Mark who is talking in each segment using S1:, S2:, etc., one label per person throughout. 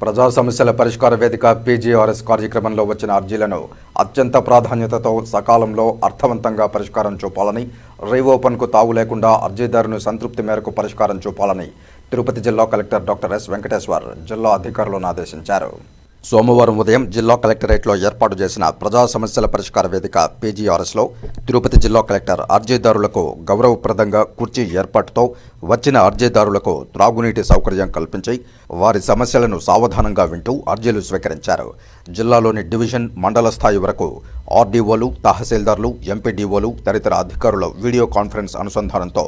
S1: ప్రజా సమస్యల పరిష్కార వేదిక పీజీఆర్ఎస్ కార్యక్రమంలో వచ్చిన అర్జీలను అత్యంత ప్రాధాన్యతతో సకాలంలో అర్థవంతంగా పరిష్కారం చూపాలని రీఓపెన్కు తావు లేకుండా అర్జీదారుని సంతృప్తి మేరకు పరిష్కారం చూపాలని తిరుపతి జిల్లా కలెక్టర్ డాక్టర్ ఎస్ వెంకటేశ్వర్ జిల్లా అధికారులను ఆదేశించారు. సోమవారం ఉదయం జిల్లా కలెక్టరేట్లో ఏర్పాటు చేసిన ప్రజా సమస్యల పరిష్కార వేదిక పీజీఆర్ఎస్లో తిరుపతి జిల్లా కలెక్టర్ అర్జీదారులకు గౌరవప్రదంగా కుర్చీ ఏర్పాటుతో వచ్చిన అర్జీదారులకు త్రాగునీటి సౌకర్యం కల్పించి వారి సమస్యలను సావధానంగా వింటూ అర్జీలు స్వీకరించారు. జిల్లాలోని డివిజన్ మండల స్థాయి వరకు ఆర్డీఓలు తహసీల్దార్లు ఎంపీడీఓలు తదితర అధికారుల వీడియో కాన్ఫరెన్స్ అనుసంధానంతో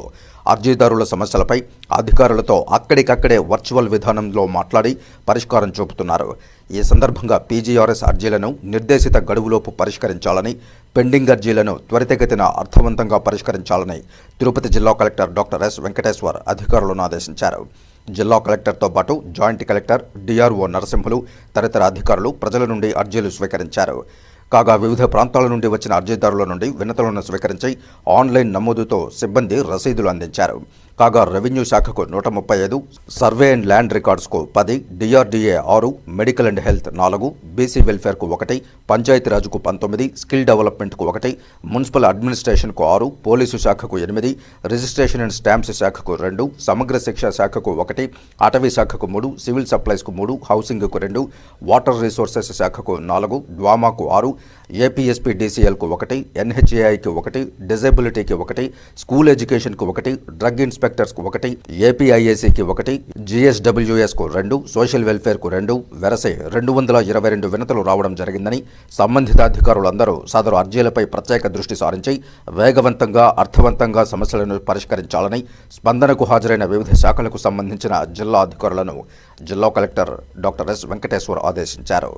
S1: అర్జీదారుల సమస్యలపై అధికారులతో అక్కడికక్కడే వర్చువల్ విధానంలో మాట్లాడి పరిష్కారం చూపుతున్నారు. ఈ సందర్భంగా పీజీఆర్ఎస్ అర్జీలను నిర్దేశిత గడువులోపు పరిష్కరించాలని పెండింగ్ అర్జీలను త్వరితగతిన అర్థవంతంగా పరిష్కరించాలని తిరుపతి జిల్లా కలెక్టర్ డాక్టర్ ఎస్ వెంకటేశ్వర్ అధికారులను ఆదేశించారు. జిల్లా కలెక్టర్తో పాటు జాయింట్ కలెక్టర్ డిఆర్ఓ నరసింహులు తదితర అధికారులు ప్రజల నుండి అర్జీలు స్వీకరించారు. కాగా వివిధ ప్రాంతాల నుండి వచ్చిన అర్జీదారుల నుండి వినతులను స్వీకరించి ఆన్లైన్ నమోదుతో సిబ్బంది రసీదులు అందించారు. కాగా రెవెన్యూ శాఖకు నూట ముప్పై ఐదు సర్వే అండ్ ల్యాండ్ రికార్డ్స్కు పది డిఆర్డీఏ ఆరు మెడికల్ అండ్ హెల్త్ నాలుగు బీసీ వెల్ఫేర్కు ఒకటి పంచాయతీరాజ్కు పంతొమ్మిది స్కిల్ డెవలప్మెంట్కు ఒకటి మున్సిపల్ అడ్మినిస్ట్రేషన్కు ఆరు పోలీసు శాఖకు ఎనిమిది రిజిస్ట్రేషన్ అండ్ స్టాంప్స్ శాఖకు రెండు సమగ్ర శిక్ష శాఖకు ఒకటి అటవీ శాఖకు మూడు సివిల్ సప్లైస్కు మూడు హౌసింగ్కు రెండు వాటర్ రిసోర్సెస్ శాఖకు నాలుగు డ్వామాకు ఆరు ఏపీఎస్పీ డీసీఎల్కు ఒకటి ఎన్హెచ్ఏఐకి ఒకటి డిజబిలిటీకి ఒకటి స్కూల్ ఎడ్యుకేషన్కు ఒకటి డ్రగ్ ఇన్స్పెక్టర్స్కు ఒకటి ఏపీఐఏసీకి ఒకటి జిఎస్డబ్ల్యూఎస్కు రెండు సోషల్ వెల్ఫేర్కు రెండు వెరసే రెండు వందల ఇరవై రెండు వినతులు రావడం జరిగిందని సంబంధిత అధికారులందరూ సదరు అర్జీలపై ప్రత్యేక దృష్టి సారించి వేగవంతంగా అర్థవంతంగా సమస్యలను పరిష్కరించాలని స్పందనకు హాజరైన వివిధ శాఖలకు సంబంధించిన జిల్లా అధికారులను జిల్లా కలెక్టర్ డాక్టర్ ఎస్ వెంకటేశ్వర్ ఆదేశించారు.